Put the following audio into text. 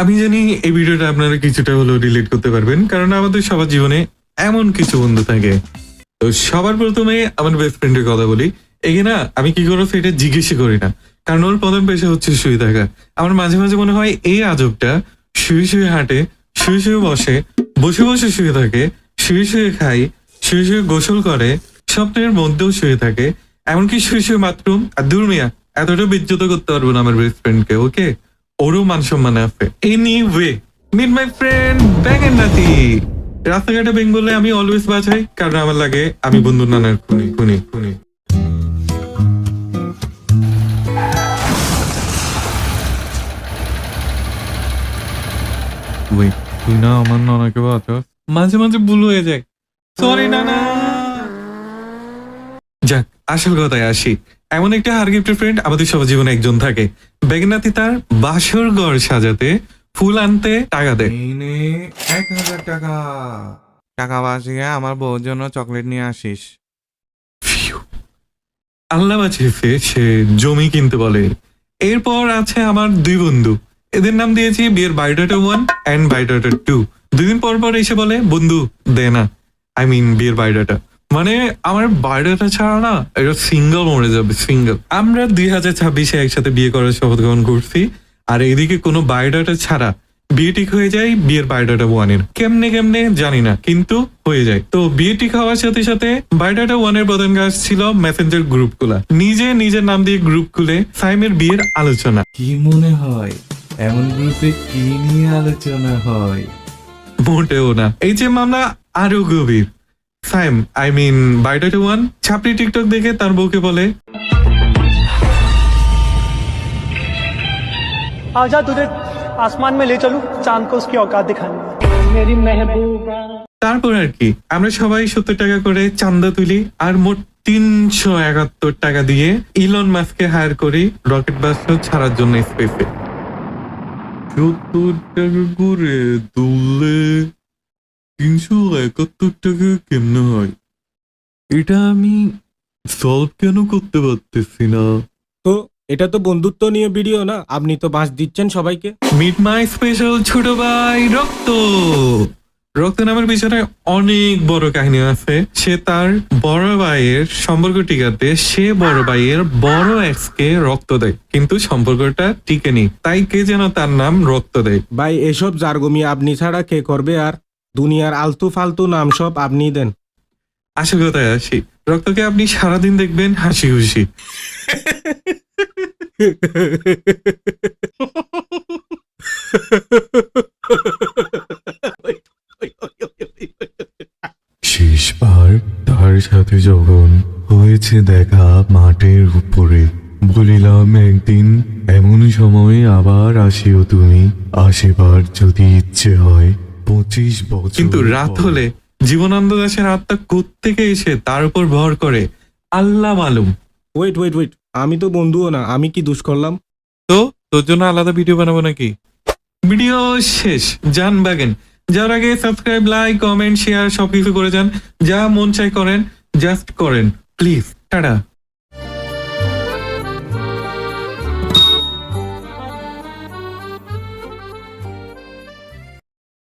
আমি জানি এই ভিডিওটা আপনারা কিছুটা হলেও রিলেট করতে পারবেন, কারণ আমাদের সবার জীবনে এমন কিছু বন্ধু থাকে। তো সবার প্রথমে আমার বেস্ট ফ্রেন্ডের কথা বলি। এগে না, আমি কি করো সেটা জিজ্ঞেসই করি না। কারণ ওর প্রথম পেশা হচ্ছে শুয়ে থাকা। আমার মাঝে মাঝে মনে হয় এই আজবটা শুয়ে শুয়ে হাঁটে, শুয়ে শুয়ে বসে বসে বসে শুয়ে থাকে, শুয়ে শুয়ে খাই শুয়ে শুয়ে গোসল করে, স্বপ্নের মধ্যেও শুয়ে থাকে। এমনকি শুয়ে শুয়ে বাথরুম, আর দূর মিয়া এতটা বিজ্জত করতে পারব না আমার বেস্ট ফ্রেন্ডকে ওকে ওরও মান সম্মান আছে। Anyway meet my friend ব্যাঙের নাতি রাস্তাঘাটে বেঙ্গলে আমি অলওয়েজ বাঁচাই কারণ আমার লাগে আমি বন্ধু নানার খুনি খুনি খুনি। তুই না আমার নানাকে বাঁচাস? মাঝে মাঝে ভুল হয়ে যায়। সরি নানা। আসল কথায় আসি। এমন একটা হার গিফটের ফ্রেন্ড আমাদের সবার জীবনে একজন থাকে। বেগনাতি তার বাসর ঘর সাজাতে ফুল আনতে টাকা দেয়। এক হাজার টাকা। টাকা বাঁচিয়ে আমার বউর জন্য চকলেট নিয়ে আসিস। আল্লাহ বাঁচিয়েছে সে জমি কিনতে বলে। এরপর আছে আমার দুই বন্ধু। এদের নাম দিয়েছি বিয়ের biodata one and biodata two দুদিন পর পর এসে বলে বন্ধু দে না। আই মিন বিয়ের বায়োডাটা মানে আমার বায়োডাটা ছাড়া না এটা সিঙ্গেল মরে যাবে সিঙ্গেল আমরা দুই হাজার ছাব্বিশে একসাথে বিয়ে করার শপথ গ্রহণ করছি আর এদিকে কোনো বায়োডাটা ছাড়া বিয়ে ঠিক হয়ে যায় বিয়ের বায়োডাটা ওয়ানের কেমনে কেমনে জানি না কিন্তু হয়ে যায়। তো বিয়ে ঠিক হওয়ার সাথে সাথে বায়োডাটা ওয়ানের প্রধান কাজ ছিল মেসেঞ্জার গ্রুপগুলা নিজে নিজের নাম দিয়ে গ্রুপ খুলে সাইমের বিয়ের আলোচনা। কি মনে হয় এমন গ্রুপে কি নিয়ে আলোচনা হয়? মোটেও না। এই যে মামলা আরও গভীর। Saim I mean biodata one ছাপড়ি TikTok দেখে তার বউকে বলে आजा तुझे आसमान में ले चलूं चांद को उसकी औकात दिखाने मेरी महबूबा তারপর আর কি আমরা সবাই সত্তর টাকা করে চান্দা তুলি আর মোট তিনশো একাত্তর টাকা দিয়ে ইলন মাস্ককে হায়ার করি রকেট বাস্টার ছাড়ার জন্য স্পেসে সত্তর টাকা করে তুললে তিনশো একাত্তর টাকা কেমনে হয়? এটা আমি সলভ কেন করতে পারতেছি না? তো এটা তো বন্ধুত্ব নিয়ে ভিডিও না আপনি তো বাঁশ দিচ্ছেন সবাইকে। মিট মাই স্পেশাল ছোট ভাই রক্ত। রক্ত নামের পিছনে অনেক বড় কাহিনী আছে। সে তার বড় ভাইয়ের সম্পর্ক টিকাতে সে বড় ভাইয়ের বড় এক্স কে রক্ত দেয় কিন্তু সম্পর্কটা টিকে টিকেনি তাই কে যেন তার নাম রক্ত দেয়। ভাই এসব জারগমি আপনি ছাড়া কে করবে আর? দুনিয়ার আলতু ফালতু নাম সব আপনি দেন। আসল কথায় আসি। রক্তকে আপনি সারাদিন দেখবেন হাসি খুশি। শেষবার তার সাথে যখন হয়েছে দেখা মাঠের উপরে বলিলাম একদিন এমন সময় আবার আসিও তুমি। আসিবার যদি ইচ্ছে হয় পঁচিশ বছর কিন্তু রাত হলে জীবনানন্দ দাসের আত্মা কোত্থেকে এসে তার উপর ভর করে? আল্লাহ মালুম। ওয়েট ওয়েট ওয়েট আমি তো বন্ধুও না আমি কি দুষ করলাম? তো তোর জন্য আলাদা ভিডিও বানাবো নাকি? ভিডিও শেষ যান বাগেন। যার আগে সাবস্ক্রাইব লাইক কমেন্ট শেয়ার সবকিছু করে যান। যা মন চাই করেন জাস্ট করেন প্লিজ টাটা।